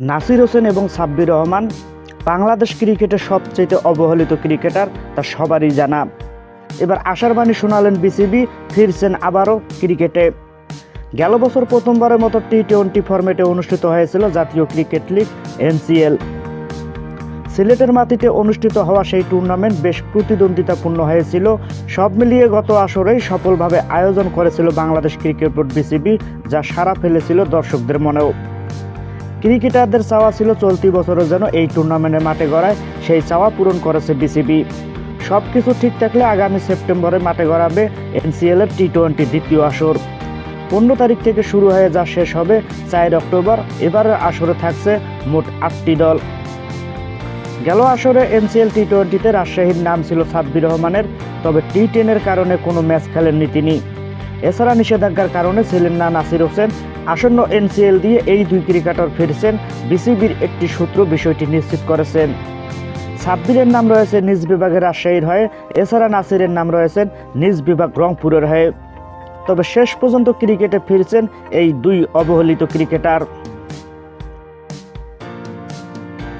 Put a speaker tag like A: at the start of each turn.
A: নাসির হোসেন এবং সাব্বির রহমান বাংলাদেশ ক্রিকেটের সবচেয়ে অবহেলিত ক্রিকেটার তা সবারই জানা। এবার আশার বাণী শোনালেন বিসিবি, ফিরছেন আবারও ক্রিকেটে। গেল বছর প্রথমবারের মতো টি টোয়েন্টি ফরম্যাটে অনুষ্ঠিত হয়েছিল জাতীয় ক্রিকেট লিগ, এনসিএল। সিলেটের মাটিতে অনুষ্ঠিত হওয়া সেই টুর্নামেন্ট বেশ প্রতিদ্বন্দ্বিতাপূর্ণ হয়েছিল। সব মিলিয়ে গত আসরেই সফলভাবে আয়োজন করেছিল বাংলাদেশ ক্রিকেট বোর্ড বিসিবি, যা সারা ফেলেছিল দর্শকদের মনেও। ক্রিকেটারদের চাওয়া ছিল চলতি বছরও যেন এই টুর্নামেন্টের মাঠে গড়ায়, সেই চাওয়া পূরণ করেছে বিসিবি। সব কিছু ঠিক থাকলে আগামী সেপ্টেম্বরে মাঠে গড়াবে এনসিএল এর টি টোয়েন্টি দ্বিতীয় আসর। পনেরো তারিখ থেকে শুরু হয়ে যা শেষ হবে চার অক্টোবর, এবারের আসরে থাকছে মোট আটটি দল। গেল আসরে এনসিএল টি টোয়েন্টিতে রাজশাহীর নাম ছিল সাব্বির রহমানের, তবে টি টেনের কারণে কোনো ম্যাচ খেলেননি তিনি। এছাড়া নিষেধাজ্ঞার কারণে ছিলেন না নাসির হোসেন আসন্ন এনসিএল দিয়ে এই দুই ক্রিকেটার ফিরছেন। বিসিবির একটি সূত্র বিষয়টি নিশ্চিত করেছেন সাব্বিরের নাম রয়েছে নিজ বিভাগের রাজশাহীর হয়ে, এছাড়া নাসিরের নাম রয়েছেন নিজ বিভাগ রংপুরের হয়ে। তবে শেষ পর্যন্ত ক্রিকেটে ফিরছেন এই দুই অবহেলিত ক্রিকেটার।